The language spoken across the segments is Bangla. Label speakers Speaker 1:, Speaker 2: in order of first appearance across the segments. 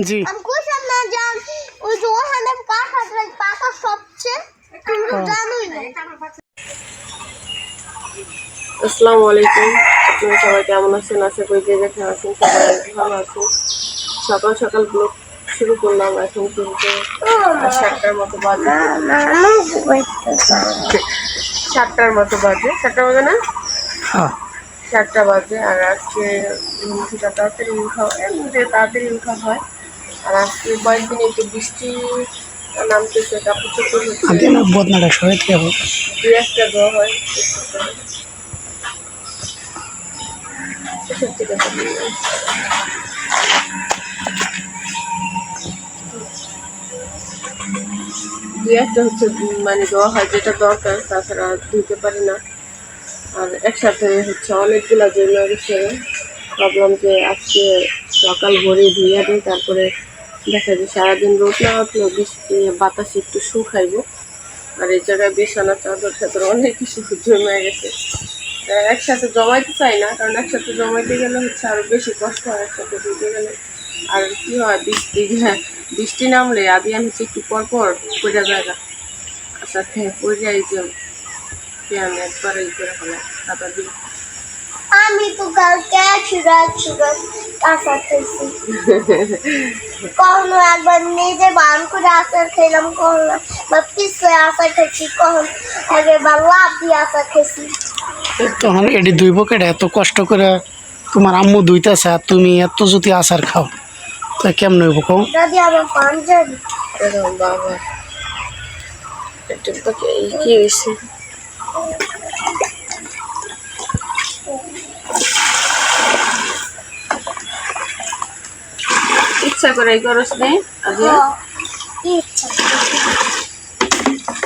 Speaker 1: জি
Speaker 2: আসসালামু আলাইকুম আপনারা সবাই কেমন আছেন আশা করি যে যেখানে আছেন সবাই ভালো আছেন সকাল সকাল ব্লগ শুরু করলাম এখন কিন্তু সাতটার মতো বাজে সাতটার মতো বাজে সাতটা বাজে না
Speaker 1: হ্যাঁ
Speaker 2: চারটা বাজে আর আজকে থেকে তাড়াতাড়ি উঠা এমনিতে তাড়াতাড়ি উঠা হয়। আর আজকে কয়েকদিন একটু বৃষ্টি নামতেছে কাপড় চোপড় হচ্ছে
Speaker 1: বদনাটা সরে যাব
Speaker 2: দু একটা দেওয়া হয়। সত্যি কথা দু একটা হচ্ছে মানে দেওয়া হয় যেটা দরকার তাছাড়া ধুতে পারি না। আর একসাথে হচ্ছে অনেকগুলা জমে গেছে ভাবলাম যে আজকে সকাল ভোরে ধুইয়া দিই, তারপরে দেখা যায় সারাদিন রোদ না উঠলেও বৃষ্টি, বাতাসে একটু শুকাইবো। আর এই জায়গায় বিছানা, চাদর চাদর অনেক কিছু জমে গেছে। একসাথে জমাইতে চাই না, কারণ একসাথে জমাইতে গেলে হচ্ছে আরও বেশি কষ্ট হয়, একসাথে ধুতে গেলে। আর কি হয়, বৃষ্টি বৃষ্টি নামলে আদিয়ান হচ্ছে একটু পর পর পড়ে যায় না। হ্যাঁ পড়ে যায় যে পেয়ান একবার এই করে ফেলে দিয়ে
Speaker 3: আমি তো কালকে একশো আচার খেয়েছি কখনো একবার নিজে বান করে আচার খেলাম কখনো বা আচার খেয়েছি কখন আগে বা লাভ দিয়ে আচার খেয়েছি
Speaker 1: তখন এটি দুই বকেট এত কষ্ট করে তোমার আম্মু দুইতেছে আর তুমি এত যদি আচার খাও তো কেমন হইব কও?
Speaker 3: যদি আমার পাঞ্জাবি
Speaker 2: বাবা। তোকে এই কি হয়েছে ইচ্ছা করে করস
Speaker 3: ইচ্ছা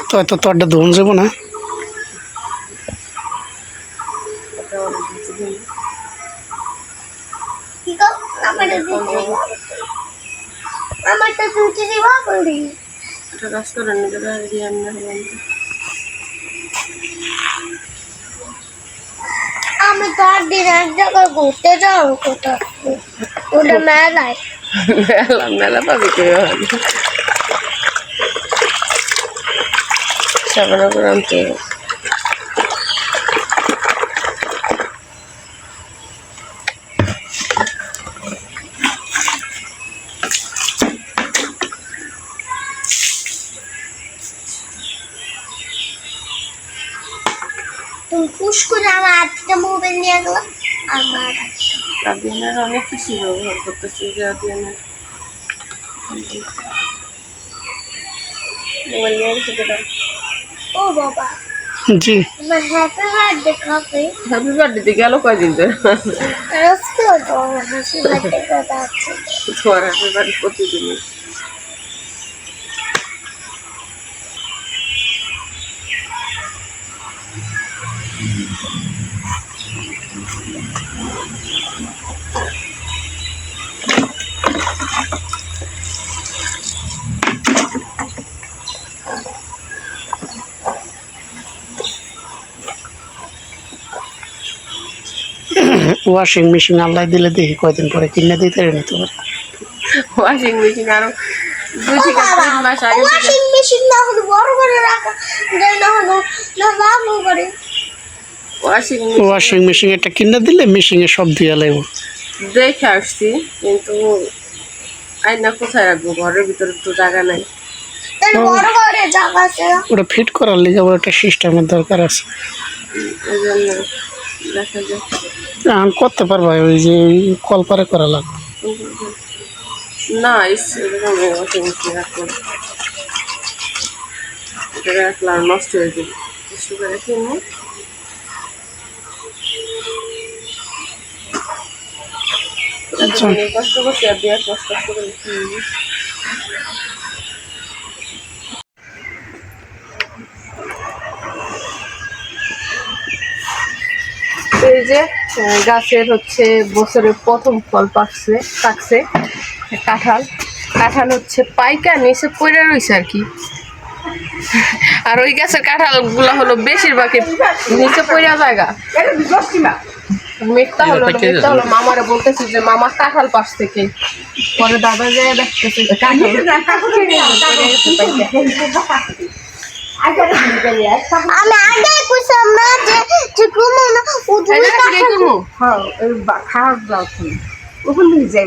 Speaker 1: তো এত তোরটা যাব না।
Speaker 3: আমারটা বলি?
Speaker 2: কাজ নিজেরা দিয়ে আমি হলাম
Speaker 3: আমি তো আর দিন এক জায়গায় ঘুরতে যাব কোথাও? ওটা মেলায়
Speaker 2: মেলা। মেলা পাবি কে সাবান করে আনতে
Speaker 3: তুমি পুশ করে আমার হাত থেকে মোবাইল নিয়ে গেলাম আমার
Speaker 2: গার্ডিয়ানের অনেক কিছু ব্যবহার করতেছি গার্ডিয়ানের মোবাইল নিয়ে গেছে কেটা
Speaker 3: ও বাবা।
Speaker 1: জি।
Speaker 3: আমার হ্যাপি বার্থডে কাপে
Speaker 2: হ্যাপি বার্থডে গেল কয়দিন ধরে?
Speaker 3: আজকে তো আমার হাসি বার্থডে
Speaker 2: তোমার হ্যাপি বার্থডে প্রতিদিনই।
Speaker 1: ওয়াশিং মেশিন আল্লাহ দিলে দেখি কয়দিন পরে কিনে দিতে নিতে পারে
Speaker 2: ওয়াশিং মেশিন আরও দুই থেকে তিন মাস আগে
Speaker 3: ওয়াশিং মেশিন না হলে বড় করে রাখা যায় না হলো না লাগু করে।
Speaker 2: ওয়াশিং
Speaker 1: ওয়াশিং মেশিন একটা কিনে দিলে মেশিনে সব ধুয়ে লাগবো
Speaker 2: দেখে আসছি কিন্তু আয়না কোথায় রাখব? ঘরের ভিতরে তো জায়গা নাই।
Speaker 1: ওটা ফিট করার লিগে ওর একটা সিস্টেমের দরকার আছে।
Speaker 2: এই জন্য দেখা
Speaker 1: করতে পারবা ওই যে কলপারে করা লাগবে
Speaker 2: না এরকম। এটা রাখলে আর নষ্ট হয়ে যাবে কষ্ট করে
Speaker 1: আচ্ছা।
Speaker 2: কষ্ট করছি আর কষ্ট কষ্ট করে এই যে গাছের হচ্ছে বছরের প্রথম ফল পাকছে পাকছে কাঁঠাল। কাঁঠাল হচ্ছে পাইকা নিচে পড়ে রয়েছে আর কি। আর ওই গাছের কাঁঠালগুলো হলো বেশিরভাগই নিচে পড়া জায়গা। মিথ্যা হলো না, মিথ্যা হলো মামারে বলতেছি যে মামার কাঁঠাল পাশ থেকে। পরে দাদা যায় দেখতেছে
Speaker 3: আমি আগে কইছিলাম না যে যে না উদুই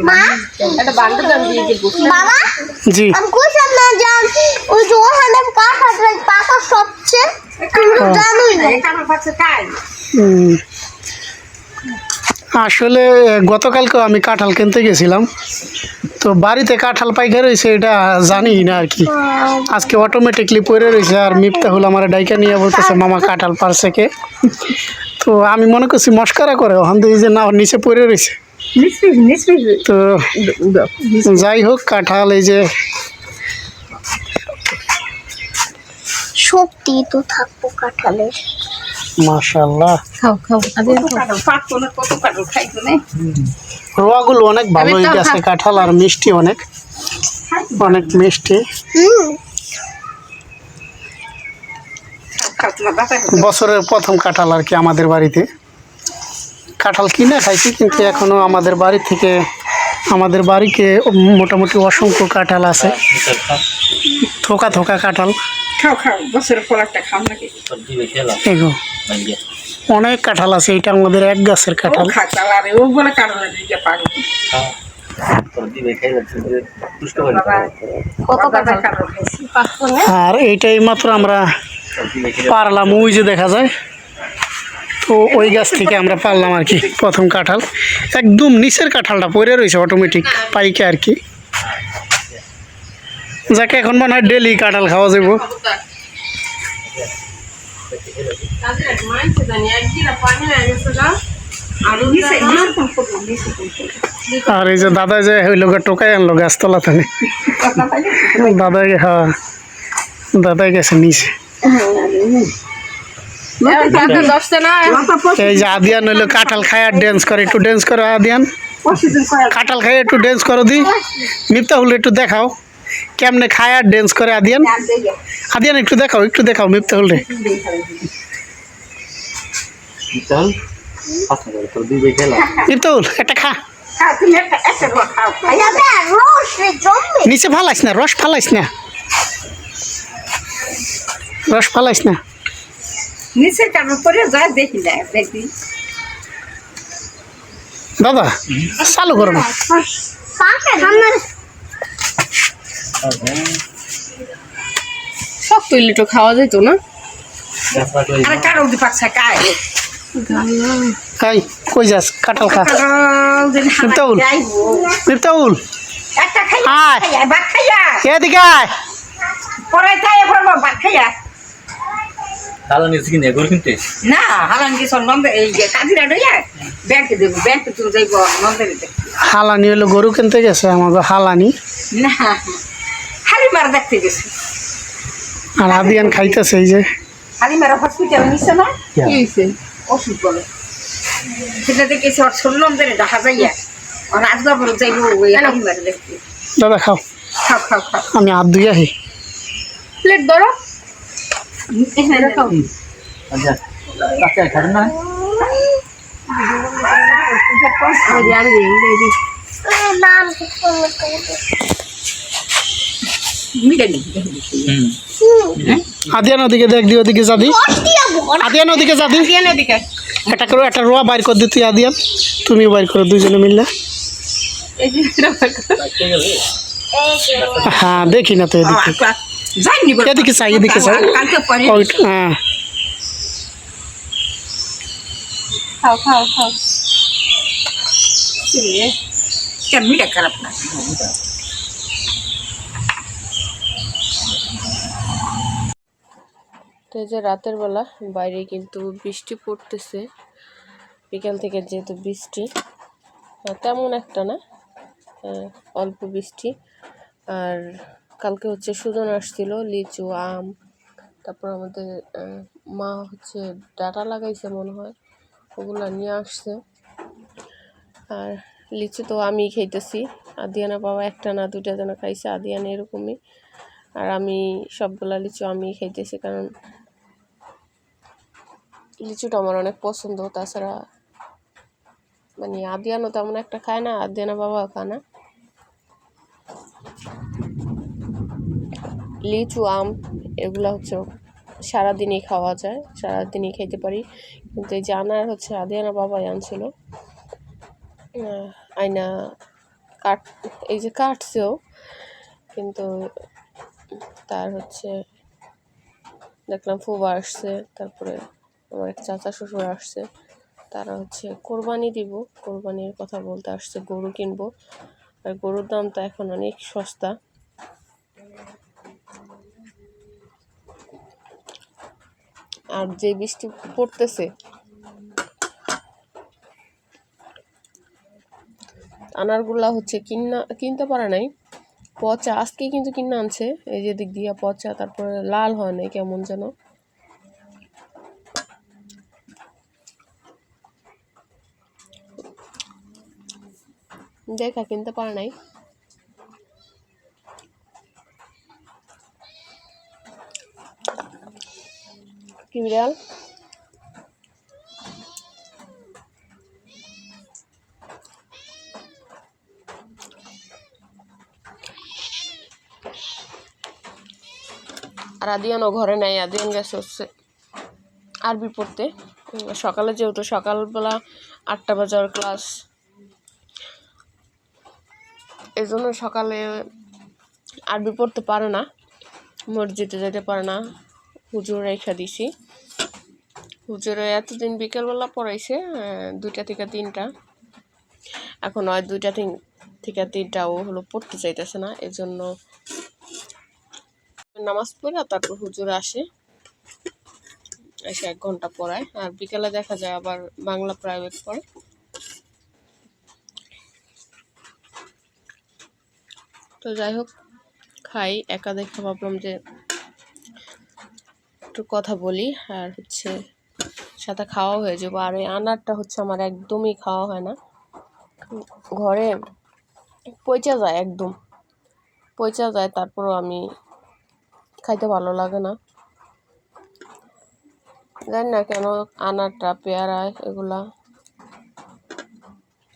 Speaker 3: মা?
Speaker 2: একটা বান্ডেল দাম দিয়ে যে বসে।
Speaker 3: বাবা?
Speaker 1: জি।
Speaker 3: আমি কইছিলাম না যে ওই যে ওখানে কাঁঠাল পাকা সবচেয়ে তুমি জানোই না।
Speaker 1: উম, আসলে গতকালকে আমি কাঁঠাল কিনতে গেছিলাম। তো বাড়িতে কাঁঠাল পাইকার রয়েছে এটা জানি না আর কি। আজকে অটোমেটিকলি পড়ে রয়েছে আর মিপটা হলো আমার ডাইকা নিয়ে বলতেছে মামা কাঁঠাল পারছে কে? তো আমি মনে করছি মস্কারা করে ওখান থেকে যে না নিচে পড়ে রয়েছে। তো যাই হোক কাঁঠাল এই যে
Speaker 3: সত্যি তো থাকব কাঁঠালের।
Speaker 1: মাশাল্লাহ
Speaker 2: খাও খাও। আগে
Speaker 1: রোয়াগুলো অনেক ভালো গেছে কাঁঠাল আর মিষ্টি অনেক। অনেক মিষ্টি। বছরের প্রথম কাঁঠাল আর কি আমাদের বাড়িতে। কাঁঠাল কিনে খাইছি কিন্তু এখনও আমাদের বাড়ি থেকে আমাদের বাড়িতে মোটামুটি অসংখ্য কাঁঠাল আছে। থোকা থোকা কাঁঠাল।
Speaker 4: খাও খাও বছরের পর একটা খাও নাকি?
Speaker 1: এগো অনেক কাঁঠাল আছে এটা আমাদের এক গাছের
Speaker 4: ও
Speaker 1: কাঁঠাল।
Speaker 4: খাচাল আরে ও বলে কারণে দিকে পাগল
Speaker 2: কাঁঠাল?
Speaker 4: খাইছি
Speaker 1: আর এইটাই মাত্র আমরা পারলাম ওই যে দেখা যায়। তো ওই গাছ থেকে আমরা পারলাম আর কি প্রথম কাঁঠাল। একদম নিচের কাঁঠালটা পরে রয়েছে অটোমেটিক পাইকে আর কি। যাকে এখন মনে হয় ডেলি কাঁঠাল খাওয়া যাব আরও এই যে দাদা যে হইল গা টোকাই আনলো গাছতলা থেকে। দাদাই হ্যাঁ দাদাই গেছে নিচে। এই যে আদিয়ান হইল কাঁঠাল খায় আর ড্যান্স করে, একটু ড্যান্স করো আদিয়ান। কাঁঠাল খাই একটু ড্যান্স করো দি। মিপ্তা হলে একটু দেখাও। কেমনে খায় আর ড্যান্স করে আদিয়ান?
Speaker 4: আর
Speaker 1: আদিয়ান একটু দেখাও একটু দেখাও মিপ্তা হলে। মিপ্তাউল একটা খা।
Speaker 3: রে জমবে
Speaker 1: নিচে ফালাইস না রস ফালাইস না। রস ফালাইস না।
Speaker 4: নিচে পরে যায় দেখি না দেখি।
Speaker 1: দাদা চালু করো না।
Speaker 3: পাকা ঠান্ডা
Speaker 2: সব তো লিটো খাওয়া যেত না।
Speaker 4: আর দি পাকছে
Speaker 1: এই কই? যাস? খা। মিফতাউল।
Speaker 4: একটা খাইয়া
Speaker 1: আয়।
Speaker 4: ভাত খাইয়া
Speaker 1: এদিকে আয়।
Speaker 4: পরে খাইয়া পড়ব ভাত খাইয়া।
Speaker 5: তালা নিচে কিনে কিনতে?
Speaker 4: না সব এই যে কাজিরা ডইয়া ব্যাংকে দেবো ব্যাংকে তুমি যাইব নন্দের
Speaker 1: হালানি হলো গরু কিনতে গেছে আমাকে হালানি।
Speaker 4: না। হালি দেখতে গেছে।
Speaker 1: আর আদিয়ান খাইতেছে এই যে।
Speaker 4: হালি মারা হসপিটালে নিচ্ছে না?
Speaker 2: কি? হয়েছে
Speaker 4: ওষুধ বলে। সেটা দেখেছি ওর শুনলাম যে দেখা যাইয়া। ওর আজগা বলে যাইব ওই হালি মারা দেখতে।
Speaker 1: দাদা খাও।
Speaker 4: খাও খাও খাও।
Speaker 1: আমি হাত ধুই আহি
Speaker 2: প্লেট ধরো।
Speaker 4: এখানে খাও।
Speaker 5: আচ্ছা আচ্ছা খাবেন না?
Speaker 2: আমি আমি দিই
Speaker 3: নাম
Speaker 4: মিলে নি
Speaker 5: হুম
Speaker 1: আদিয়ান ওদিকে দেখ দি ওদিকে যা দি
Speaker 3: রস দিয়া ভরা
Speaker 1: আদিয়ান ওদিকে যা দি
Speaker 4: এদিকে
Speaker 1: একটা করে একটা রোয়া বাইর করে দিতে আদিয়ান তুমি বাইর করো দুজনে মিললে।
Speaker 2: এই যে
Speaker 1: হ্যাঁ দেখি না তো এদিকে।
Speaker 4: যাইনি বলে।
Speaker 1: এদিকে চাই এদিকে চাই।
Speaker 4: কালকে পরে
Speaker 1: ওই হ্যাঁ।
Speaker 2: খাও খাও খাও।
Speaker 4: কেন মিলে খারাপ না।
Speaker 2: তো এই যে রাতের বেলা বাইরে কিন্তু বৃষ্টি পড়তেছে। বিকাল থেকে যেহেতু বৃষ্টি তেমন একটা না অল্প বৃষ্টি। আর কালকে হচ্ছে সুজন আসছিল, লিচু, আম, তারপর আমাদের মা হচ্ছে ডাটা লাগাইছে মনে হয়, ওগুলো নিয়ে আসছে। আর লিচু তো আমি খাইতেছি, আদিয়ানা বাবা একটা না দুটা যেন খাইছে, আদিয়ানা এরকমই। আর আমি সবগুলা লিচু আমি খাইতেছি, কারণ লিচুটা আমার অনেক পছন্দ, তাছাড়া মানে আদিয়ানো তেমন একটা খায় না আদিয়ানা বাবাও খায় না। লিচু, আম, এগুলো হচ্ছে সারাদিনই খাওয়া যায়, সারাদিনই খেতে পারি। কিন্তু এই যে আনার হচ্ছে আদিয়ানা বাবাই আনছিল। আয়না কাট, এই যে কাটছেও, কিন্তু তার হচ্ছে, দেখলাম ফুবা আসছে, তারপরে আমার এক চাচা শ্বশুর আসছে, তারা হচ্ছে কোরবানি দিব। কোরবানির কথা বলতে আসছে, গরু কিনবো। আর গরুর দাম তো এখন অনেক সস্তা। আর যে বৃষ্টি পড়তেছে, আনারগুলা হচ্ছে কিনা কিনতে পারে নাই। পচা, আজকে কিন্তু কিনে আনছে, এই যে দিক দিয়া পচা, তারপরে লাল হয় নাই, কেমন যেন। দেখা কিনতে পারে নাই। কি বিড়াল? আর আদিয়ানও ঘরে নাই, আদিয়ান গেছে হচ্ছে আরবি পড়তে। সকালে যেহেতু সকালবেলা আটটা বাজার ক্লাস এই জন্য সকালে আরবি পড়তে পারে না, মসজিদে যেতে পারে না। হুজুর রেখা দিছি। হুজুরে এতদিন বিকেলবেলা পড়াইছে দুইটা থেকে তিনটা। এখন হয় দুইটা তিন থেকে তিনটা, ও হলো পড়তে চাইতেছে না এই জন্য নামাজ পড়ে তারপর হুজুর আসে। এসে এক ঘণ্টা পড়ায়। আর বিকেলে দেখা যায় আবার বাংলা প্রাইভেট পড়ে। তো যাই হোক, খাই, একা দেখে ভাবলাম যে একটু কথা বলি। আর হচ্ছে সাথে খাওয়া হয়ে যাব। আর এই আনারটা হচ্ছে আমার একদমই খাওয়া হয় না। ঘরে পচা যায় একদম। পচা যায়, তারপরও আমি খাইতে ভালো লাগে না। জানি না কেন আনারটা, পেয়ারা, এগুলা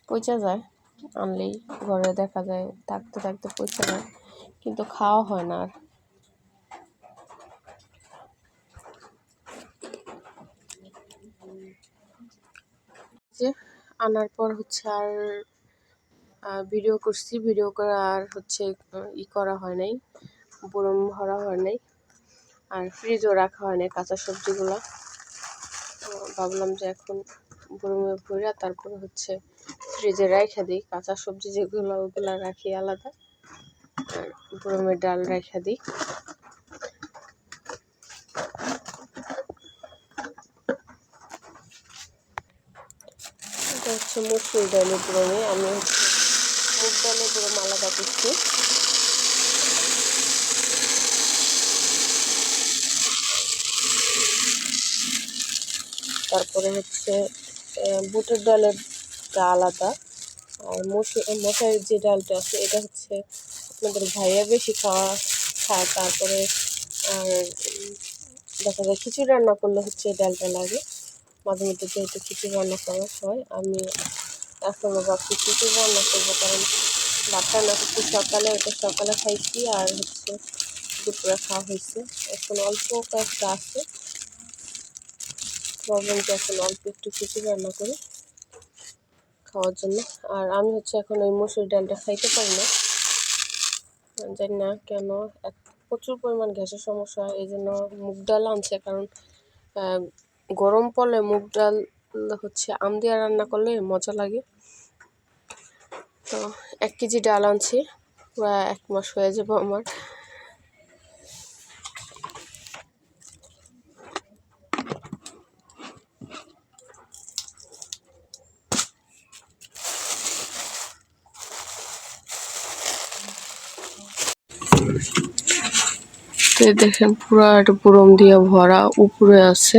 Speaker 2: পচা যায়। আনলেই ঘরে দেখা যায় থাকতে থাকতে পচা যায় কিন্তু খাওয়া হয় না আর। যে আনার পর হচ্ছে আর ভিডিও করছি ভিডিও করা আর হচ্ছে ই করা হয় নাই বরম ভরা হয় নাই, আর ফ্রিজও রাখা হয় নাই কাঁচা সবজিগুলো। ভাবলাম যে এখন ভরে তারপরে হচ্ছে ফ্রিজে রেখে দিই, কাঁচা সবজি যেগুলো, ওগুলো রাখি আলাদা। আর বরমের ডাল রেখে দিই। হচ্ছে মুসুর ডালের বরমে আমি হচ্ছে মুগ ডালের বরম আলাদা করছি। তারপরে হচ্ছে বুটের ডালের টা আলাদা, আর মসুর মশারির যে ডালটা আছে, এটা হচ্ছে আপনাদের ভাইয়া বেশি খাওয়া, খায়। তারপরে আর দেখা যায় খিচুড়ি রান্না করলে হচ্ছে এই ডালটা লাগে। মাঝে মধ্যে যেহেতু খিচুড়ি রান্না করা হয়, আমি এখন ভাবছি খিচুড়ি রান্না করব, কারণ ভাত রান্না করছি সকালে ওটা সকালে খাইছি, আর হচ্ছে দুপুরে খাওয়া হয়েছে। এখন অল্প কয়েকটা আছে। যে এখন অল্প একটু কিছু রান্না করি খাওয়ার জন্য। আর আমি হচ্ছে এখন ওই মসুর ডালটা খাইতে পারি না। জানি না কেন প্রচুর পরিমাণ গ্যাসের সমস্যা এই জন্য মুগ ডাল আনছে। কারণ গরম পড়লে মুগ ডাল হচ্ছে আম দিয়ে রান্না করলে মজা লাগে। তো এক কেজি ডাল আনছি, প্রায় এক মাস হয়ে যাব আমার। এই দেখেন পুরো একটা পুরম দিয়ে ভরা উপরে আছে।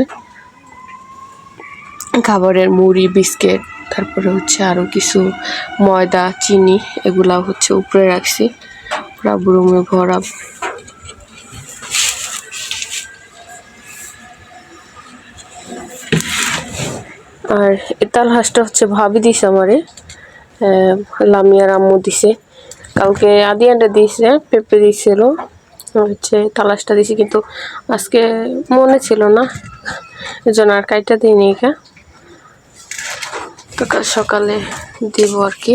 Speaker 2: খাবারের মুড়ি, বিস্কিট, তারপরে হচ্ছে আরও কিছু ময়দা, চিনি এগুলা হচ্ছে উপরে রাখছি। পুরা বুরুমে ভরা। আর এই তাল হাঁসটা হচ্ছে ভাবি দিছে আমারে। লামিয়ার আম্মু দিছে। কালকে আদি আন্ডা দিয়েছে পেঁপে দিয়েছিল আর হচ্ছে, তালাশটা দিছি কিন্তু আজকে মনে ছিল না। এজন্য আর কাইটা দিইনি কাল সকালে দিব আর কি।